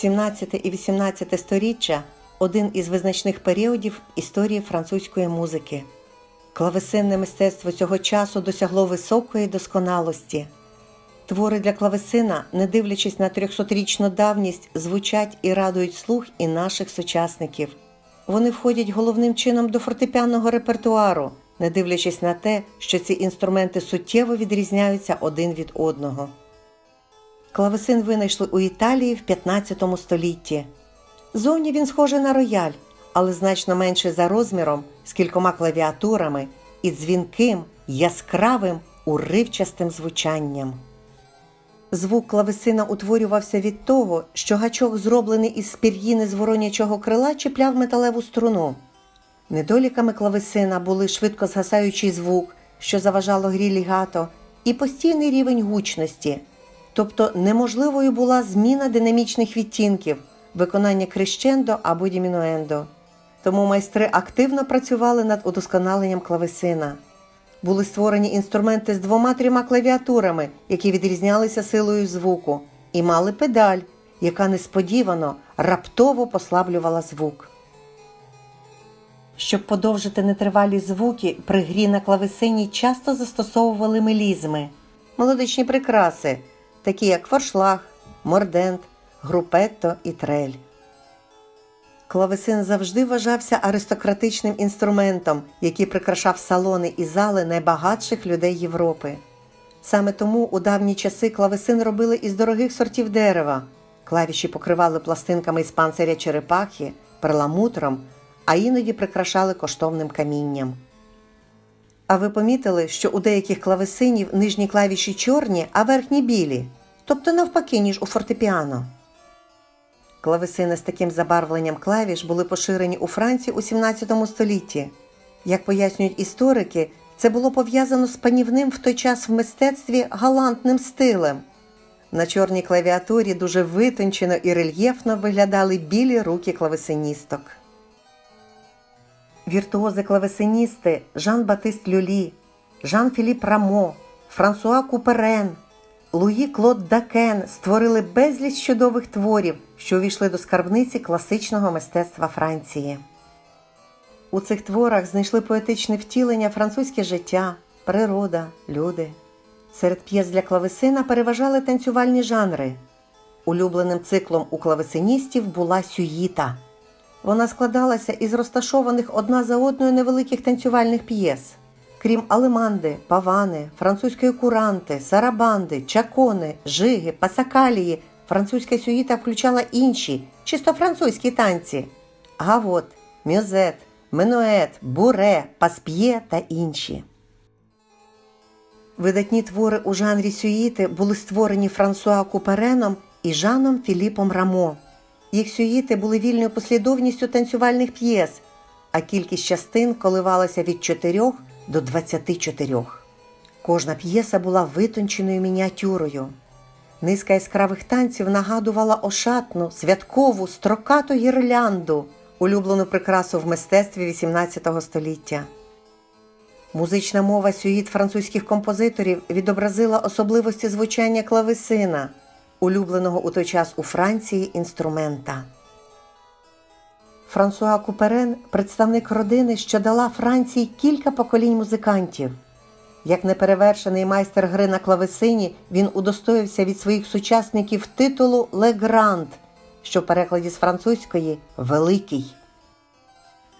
17 і 18 сторіччя один із визначних періодів історії французької музики. Клавесинне мистецтво цього часу досягло високої досконалості. Твори для клавесина, не дивлячись на 300-річну давність, звучать і радують слух і наших сучасників. Вони входять головним чином до фортепіанного репертуару, не дивлячись на те, що ці інструменти суттєво відрізняються один від одного. Клавесин винайшли у Італії в 15 столітті. Зовні він схожий на рояль, але значно менший за розміром, з кількома клавіатурами і дзвінким, яскравим, уривчастим звучанням. Звук клавесина утворювався від того, що гачок, зроблений із спір'їни з воронячого крила, чіпляв металеву струну. Недоліками клавесина були швидко згасаючий звук, що заважало грі лігато, і постійний рівень гучності, тобто неможливою була зміна динамічних відтінків, виконання крещендо або дімінуендо. Тому майстри активно працювали над удосконаленням клавесина. Були створені інструменти з двома-трьома клавіатурами, які відрізнялися силою звуку, і мали педаль, яка несподівано раптово послаблювала звук. Щоб подовжити нетривалі звуки, при грі на клавесині часто застосовували мелізми, мелодичні прикраси, такі як форшлаг, мордент, групетто і трель. Клавесин завжди вважався аристократичним інструментом, який прикрашав салони і зали найбагатших людей Європи. Саме тому у давні часи клавесин робили із дорогих сортів дерева, клавіші покривали пластинками із панциря черепахи, перламутром, а іноді прикрашали коштовним камінням. А ви помітили, що у деяких клавесинів нижні клавіші чорні, а верхні білі, тобто навпаки, ніж у фортепіано. Клавесини з таким забарвленням клавіш були поширені у Франції у 17 столітті. Як пояснюють історики, це було пов'язано з панівним в той час в мистецтві галантним стилем. На чорній клавіатурі дуже витончено і рельєфно виглядали білі руки клавесиністок. Віртуози-клавесиністи Жан-Батист Люлі, Жан-Філіп Рамо, Франсуа Куперен, Луї Клод Дакен створили безліч чудових творів, що увійшли до скарбниці класичного мистецтва Франції. У цих творах знайшли поетичне втілення французьке життя, природа, люди. Серед п'єс для клавесина переважали танцювальні жанри. Улюбленим циклом у клавесиністів була сюїта. Вона складалася із розташованих одна за одною невеликих танцювальних п'єс. Крім алеманди, павани, французької куранти, сарабанди, чакони, жиги, пасакалії, французька сюїта включала інші, чисто французькі танці: гавот, мюзет, минует, буре, пасп'є та інші. Видатні твори у жанрі сюїти були створені Франсуа Купереном і Жаном Філіпом Рамо. Їх сюїти були вільною послідовністю танцювальних п'єс, а кількість частин коливалася від 4 до 24. Кожна п'єса була витонченою мініатюрою. Низка яскравих танців нагадувала ошатну, святкову, строкату гірлянду, улюблену прикрасу в мистецтві XVIII століття. Музична мова сюїт французьких композиторів відобразила особливості звучання клавесина, улюбленого у той час у Франції інструмента. Франсуа Куперен представник родини, що дала Франції кілька поколінь музикантів. Як неперевершений майстер гри на клавесині, він удостоївся від своїх сучасників титулу «Ле Гранд», що в перекладі з французької Великий.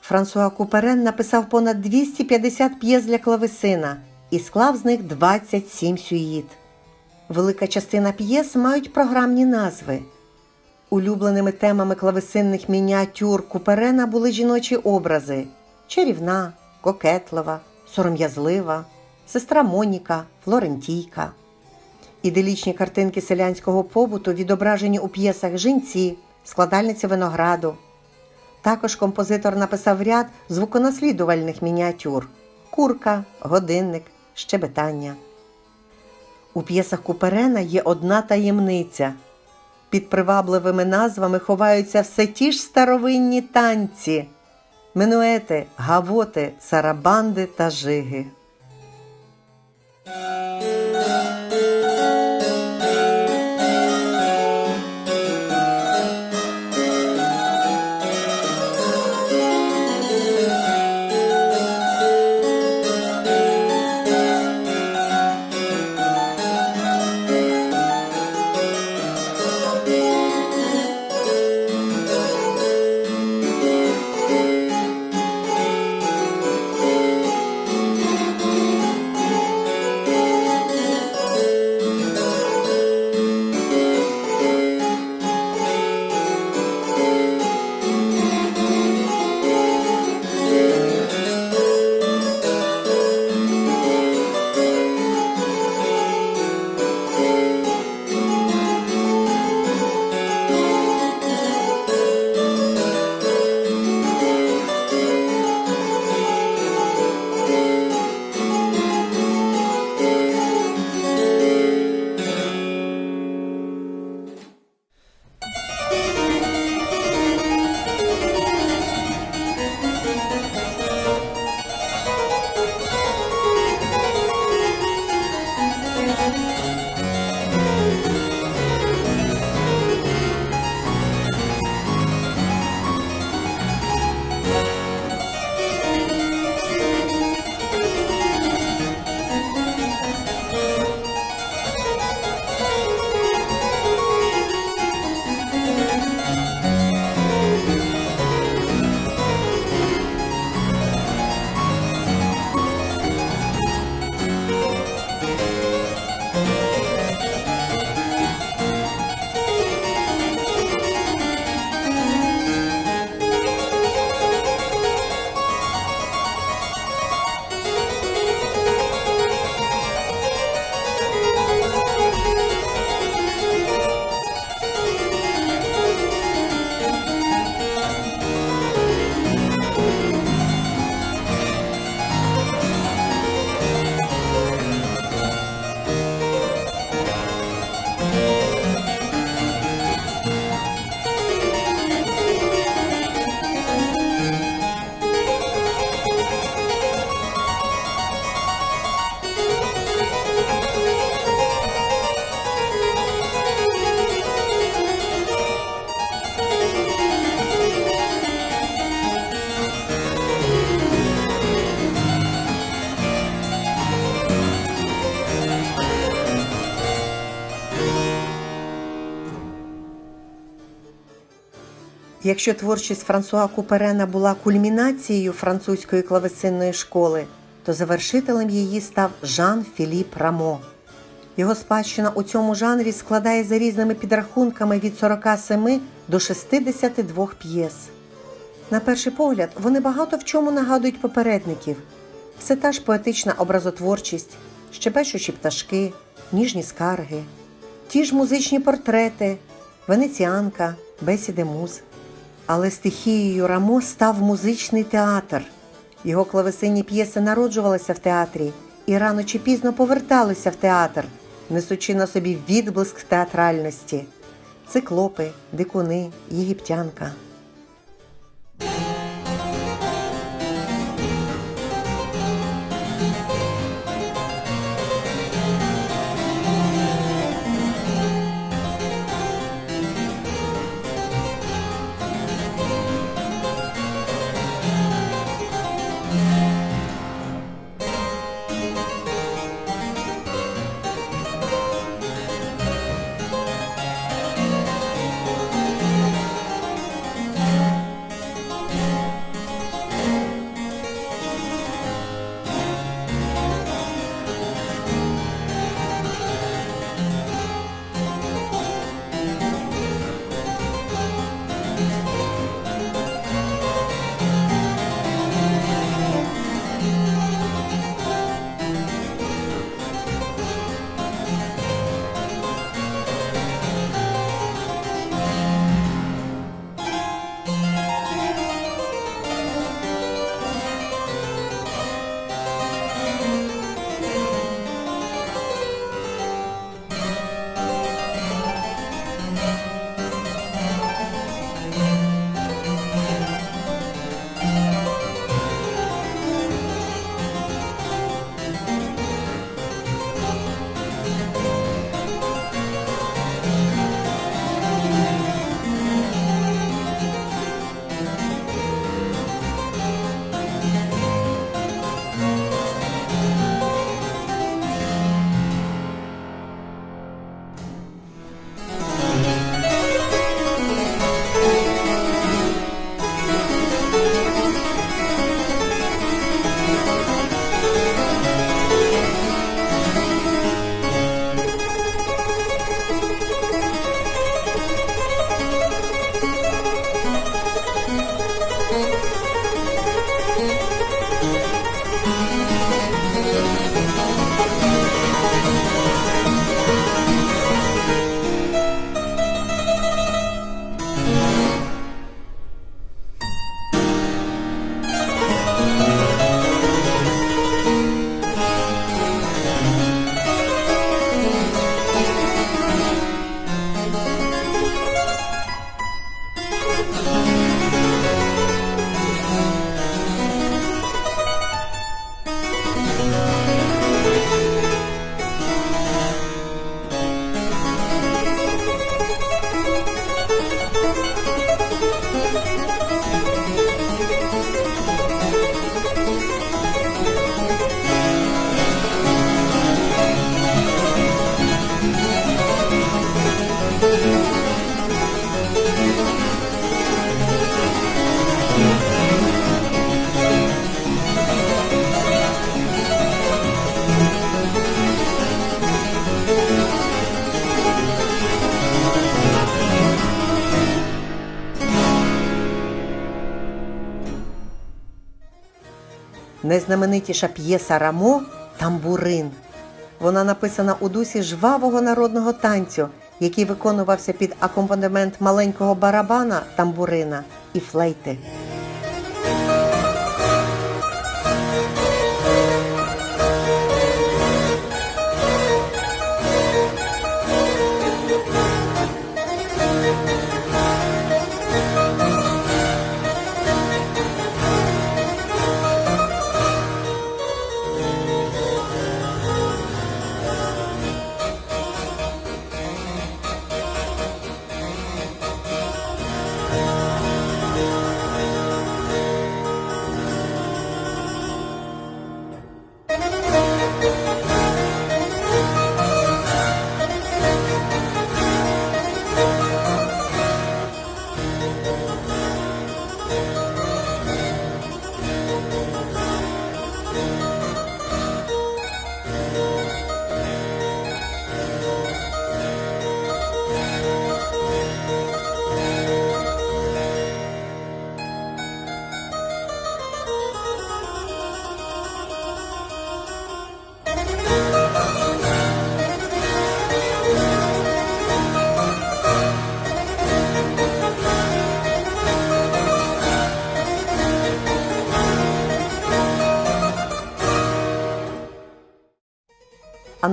Франсуа Куперен написав понад 250 п'єс для клавесина і склав з них 27 сюїт. Велика частина п'єс мають програмні назви. Улюбленими темами клавесинних мініатюр Куперена були жіночі образи чарівна, кокетлива, сором'язлива, сестра Моніка, Флорентійка. Іделічні картинки селянського побуту відображені у п'єсах жінці, складальниці винограду. Також композитор написав ряд звуконаслідувальних мініатюр курка, годинник, щебетання. У п'єсах Куперена є одна таємниця. Під привабливими назвами ховаються все ті ж старовинні танці, минуети, гавоти, сарабанди та жиги. Якщо творчість Франсуа Куперена була кульмінацією французької клавесинної школи, то завершителем її став Жан Філіп Рамо. Його спадщина у цьому жанрі складає за різними підрахунками від 47 до 62 п'єс. На перший погляд, вони багато в чому нагадують попередників. Все та ж поетична образотворчість, щебечучі пташки, ніжні скарги, ті ж музичні портрети, венеціанка, бесіди муз. Але стихією Рамо став музичний театр. Його клавесинні п'єси народжувалися в театрі і рано чи пізно поверталися в театр, несучи на собі відблиск театральності, циклопи, дикуни, єгиптянка. Найзнаменитіша п'єса Рамо Тамбурин. Вона написана у дусі жвавого народного танцю, який виконувався під акомпанемент маленького барабана тамбурина і флейти.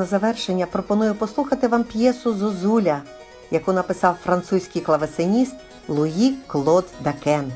На завершення пропоную послухати вам п'єсу Зозуля, яку написав французький клавесиніст Луї Клод Дакен.